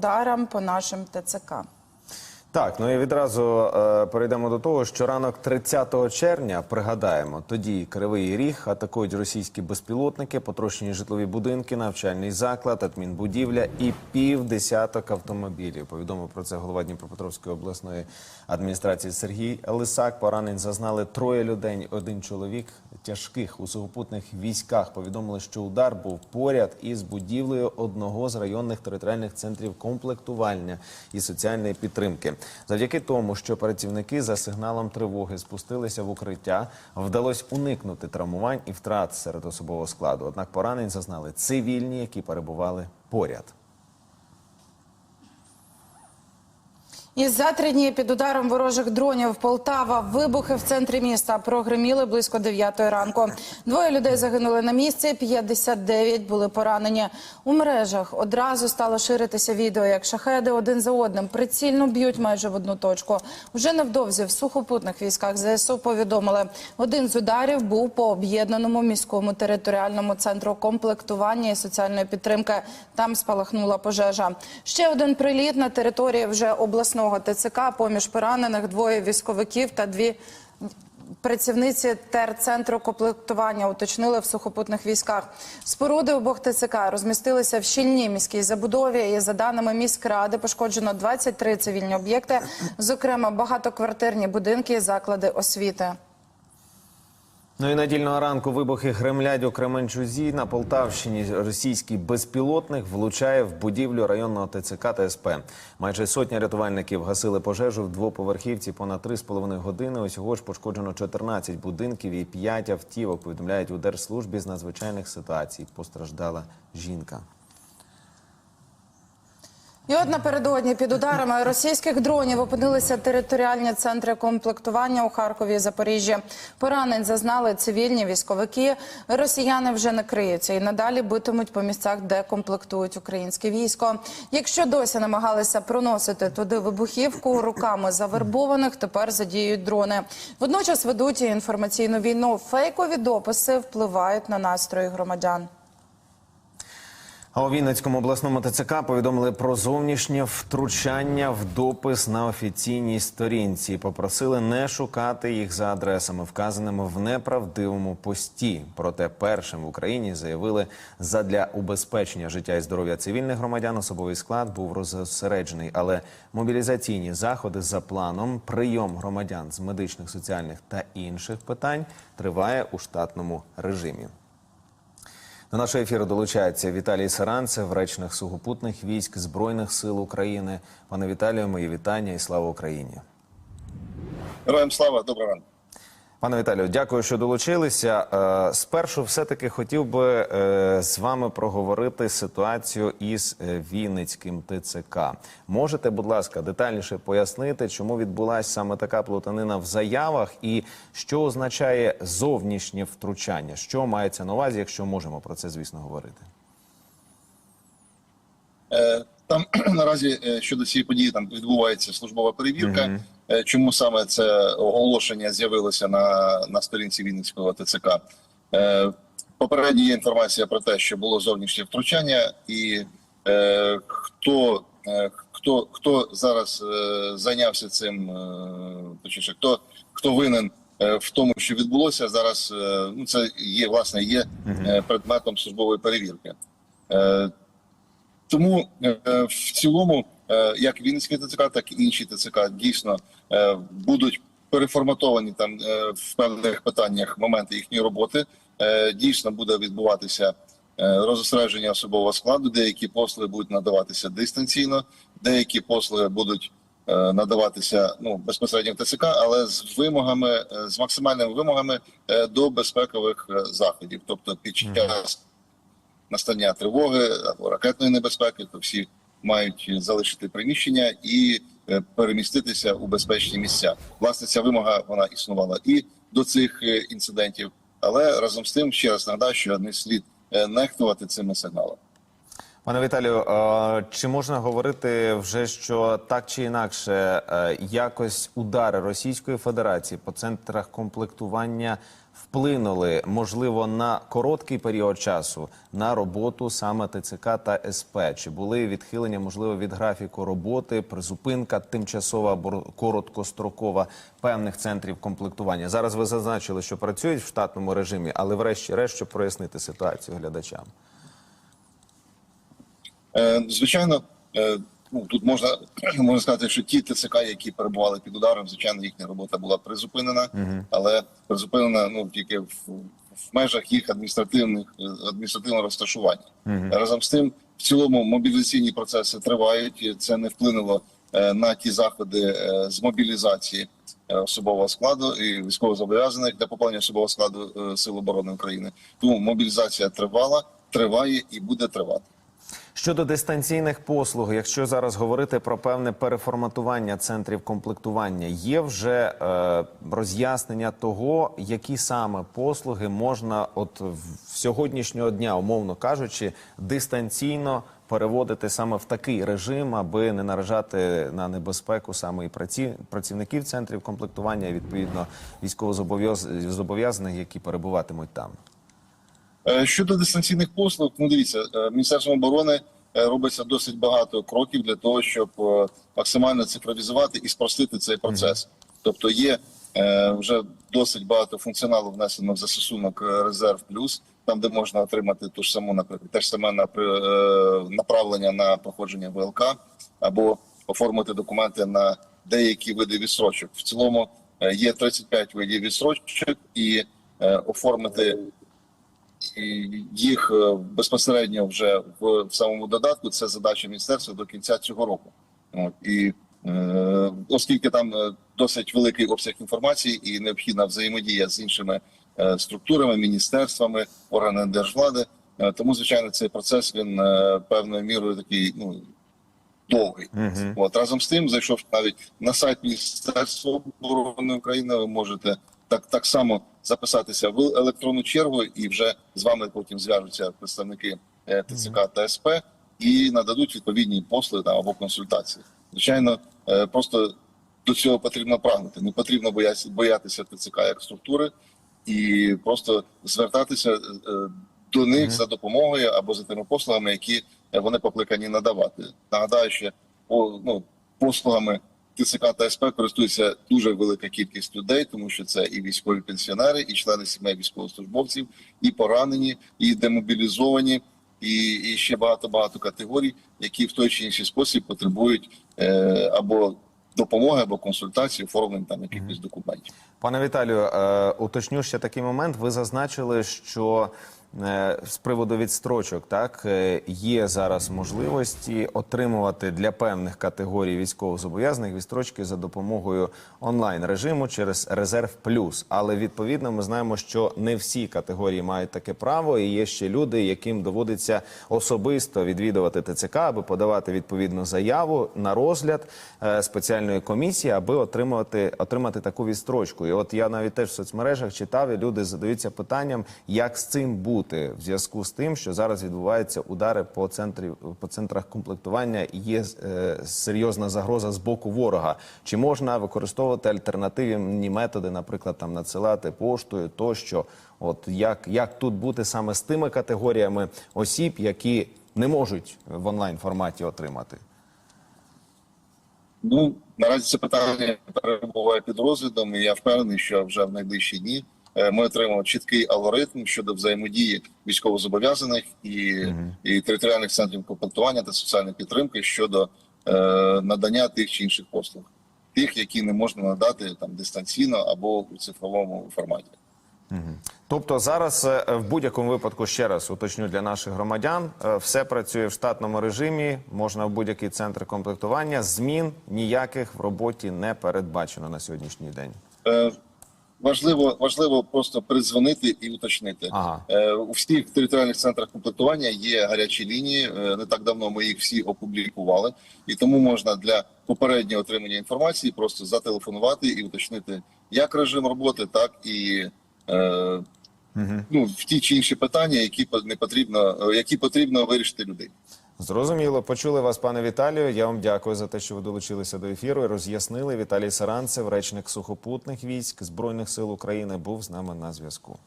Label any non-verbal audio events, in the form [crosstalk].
ударам по нашим ТЦК. Так, ну і відразу е, перейдемо до того, що ранок 30 червня пригадаємо, тоді Кривий Ріг атакують російські безпілотники, потрощені житлові будинки, навчальний заклад, адмінбудівля і півдесяток автомобілів. Повідомив про це голова Дніпропетровської обласної адміністрації Сергій Лисак. Поранень зазнали троє людей. Один чоловік тяжких у сухопутних військах. Повідомили, що удар був поряд із будівлею одного з районних територіальних центрів комплектування і соціальної підтримки. Завдяки тому, що працівники за сигналом тривоги спустилися в укриття, вдалося уникнути травмувань і втрат серед особового складу. Однак поранень зазнали цивільні, які перебували поряд. І за три дні під ударом ворожих дронів Полтава вибухи в центрі міста прогреміли близько 9 ранку. Двоє людей загинули на місці, 59 були поранені. У мережах одразу стало ширитися відео, як шахеди один за одним прицільно б'ють майже в одну точку. Уже невдовзі в сухопутних військах ЗСУ повідомили, один з ударів був по об'єднаному міському територіальному центру комплектування і соціальної підтримки. Там спалахнула пожежа. Ще один приліт на території вже обласного ТЦК. Поміж поранених двоє військовиків та дві працівниці терцентру комплектування уточнили в сухопутних військах. Споруди обох ТЦК розмістилися в щільній міській забудові. І за даними міськради, пошкоджено 23 цивільні об'єкти, зокрема багатоквартирні будинки і заклади освіти. Ну і недільного ранку вибухи гремлять у Кременчузі. На Полтавщині російський безпілотник влучає в будівлю районного ТЦК та СП. Майже сотня рятувальників гасили пожежу в двоповерхівці понад 3,5 години. Усього ж пошкоджено 14 будинків і 5 автівок. Повідомляють у Держслужбі з надзвичайних ситуацій. Постраждала жінка. І от напередодні під ударами російських дронів опинилися територіальні центри комплектування у Харкові і Запоріжжі. Поранень зазнали цивільні військовики. Росіяни вже не криються і надалі битимуть по місцях, де комплектують українське військо. Якщо досі намагалися проносити туди вибухівку руками завербованих, тепер задіють дрони. Водночас ведуть і інформаційну війну. Фейкові дописи впливають на настрої громадян. А у Вінницькому обласному ТЦК повідомили про зовнішнє втручання в допис на офіційній сторінці. Попросили не шукати їх за адресами, вказаними в неправдивому пості. Проте першим в Україні заявили, задля убезпечення життя і здоров'я цивільних громадян особовий склад був розсереджений, але мобілізаційні заходи за планом, прийом громадян з медичних, соціальних та інших питань триває у штатному режимі. До нашого ефіру долучається Віталій Саранцев, речник сухопутних військ Збройних сил України. Пане Віталію, мої вітання і слава Україні. Героям слава, доброго ранку. Пане Віталію, дякую, що долучилися. Е, Спершу, все-таки хотів би е, з вами проговорити ситуацію із е, Вінницьким ТЦК. Можете, будь ласка, детальніше пояснити, чому відбулася саме така плутанина в заявах, і що означає зовнішнє втручання? Що мається на увазі, якщо можемо про це, звісно, говорити? Там [clears throat] наразі щодо цієї події там відбувається службова перевірка. Е, Чому саме це оголошення з'явилося на, на сторінці Вінницького ТЦК? Е, Попередньо є інформація про те, що було зовнішнє втручання, і е, хто, е, хто, хто зараз е, зайнявся цим, е, точніше, хто, хто винен е, в тому, що відбулося зараз, е, ну це є власне є е, предметом службової перевірки. Е, тому е, в цілому, е, як Вінницький ТЦК, так і інші ТЦК дійсно е, будуть переформатовані там е, в певних питаннях моменти їхньої роботи. Е, Дійсно буде відбуватися е, розосередження особового складу. Деякі послуги будуть надаватися дистанційно, деякі послуги будуть е, надаватися ну безпосередньо в ТЦК, але з вимогами, е, з максимальними вимогами е, до безпекових е, заходів, тобто під час настання тривоги або ракетної небезпеки, то всі мають залишити приміщення і е, переміститися у безпечні місця. Власне, ця вимога вона існувала і до цих е, інцидентів, але разом з тим ще раз нагадаю, що не слід е, нехтувати цими сигналами. Пане Віталію, чи можна говорити вже, що так чи інакше якось удари Російської Федерації по центрах комплектування вплинули, можливо, на короткий період часу на роботу саме ТЦК та СП? Чи були відхилення, можливо, від графіку роботи, призупинка тимчасова або короткострокова певних центрів комплектування? Зараз ви зазначили, що працюють в штатному режимі, але врешті-решт, щоб прояснити ситуацію глядачам. Е, Звичайно, е, ну, тут можна, [clears throat] можна сказати, що ті ТЦК, які перебували під ударом, звичайно, їхня робота була призупинена, але призупинена ну, тільки в, в межах їх адміністративних адміністративного розташування. Разом з тим, в цілому мобілізаційні процеси тривають. і Це не вплинуло е, на ті заходи е, з мобілізації е, особового складу і військовозобов'язаних для поповнення особового складу е, Сил оборони України. Тому мобілізація тривала, триває і буде тривати. Щодо дистанційних послуг, якщо зараз говорити про певне переформатування центрів комплектування, є вже е, роз'яснення того, які саме послуги можна, от в сьогоднішнього дня, умовно кажучи, дистанційно переводити саме в такий режим, аби не наражати на небезпеку саме і праці, працівників центрів комплектування, і відповідно військовозобов'язаних, які перебуватимуть там. Е, Щодо дистанційних послуг, ну дивіться, е, Міністерством оборони е, робиться досить багато кроків для того, щоб максимально цифровізувати і спростити цей процес. Тобто є вже досить багато функціоналу внесено в застосунок Резерв Плюс, там де можна отримати ту ж саму, наприклад, те ж саме направлення на проходження ВЛК або оформити документи на деякі види відсрочок. В цілому є 35 видів відсрочок і оформити їх е, безпосередньо вже в, в самому додатку. Це задача міністерства до кінця цього року. От і е, оскільки там е, досить великий обсяг інформації і необхідна взаємодія з іншими е, структурами, міністерствами, органами держвлади, е, тому звичайно цей процес він е, певною мірою такий ну довгий. От разом з тим, зайшовши навіть на сайт Міністерства оборони України, ви можете так, так само записатися в електронну чергу, і вже з вами потім зв'яжуться представники е, ТЦК та СП і нададуть відповідні послуги там, або консультації. Звичайно, е, просто до цього потрібно прагнути. Не потрібно боятися, ТЦК як структури і просто звертатися е, до них за допомогою або за тими послугами, які вони покликані надавати. Нагадаю, що по ну послугами ТЦК та СП користується дуже велика кількість людей, тому що це і військові пенсіонери, і члени сімей військовослужбовців, і поранені, і демобілізовані, і, і ще багато багато категорій, які в той чи інший спосіб потребують е, або допомоги, або консультації, оформлення там якихось документів. Пане Віталію, е, уточню ще такий момент. Ви зазначили, що з приводу відстрочок так е, є зараз можливості отримувати для певних категорій військовозобов'язаних відстрочки за допомогою онлайн режиму через резерв плюс. Але відповідно ми знаємо, що не всі категорії мають таке право, і є ще люди, яким доводиться особисто відвідувати ТЦК, аби подавати відповідну заяву на розгляд е, спеціальної комісії, аби отримувати отримати таку відстрочку. І от я навіть теж в соцмережах читав, і люди задаються питанням, як з цим бути в зв'язку з тим, що зараз відбуваються удари по центрі по центрах комплектування. і Є е, серйозна загроза з боку ворога. Чи можна використовувати альтернативні методи, наприклад, там надсилати поштою тощо? От як, як тут бути саме з тими категоріями осіб, які не можуть в онлайн форматі отримати? Ну наразі це питання перебуває під розглядом, і я впевнений, що вже в найближчі дні ми отримаємо чіткий алгоритм щодо взаємодії військовозобов'язаних і, і територіальних центрів комплектування та соціальної підтримки щодо е, надання тих чи інших послуг, тих, які не можна надати там дистанційно або у цифровому форматі. Тобто зараз е, в будь-якому випадку ще раз уточню для наших громадян, е, все працює в штатному режимі, можна в будь-який центр комплектування. Змін ніяких в роботі не передбачено на сьогоднішній день. Е, Важливо, важливо просто передзвонити і уточнити. Ага. Е, У всіх територіальних центрах комплектування є гарячі лінії. Е, Не так давно ми їх всі опублікували, і тому можна для попереднього отримання інформації просто зателефонувати і уточнити як режим роботи, так і е, ну, в ті чи інші питання, які не потрібно, е, які потрібно вирішити людей. Зрозуміло, почули вас, пане Віталію. Я вам дякую за те, що ви долучилися до ефіру і роз'яснили. Віталій Саранцев, речник сухопутних військ Збройних сил України, був з нами на зв'язку.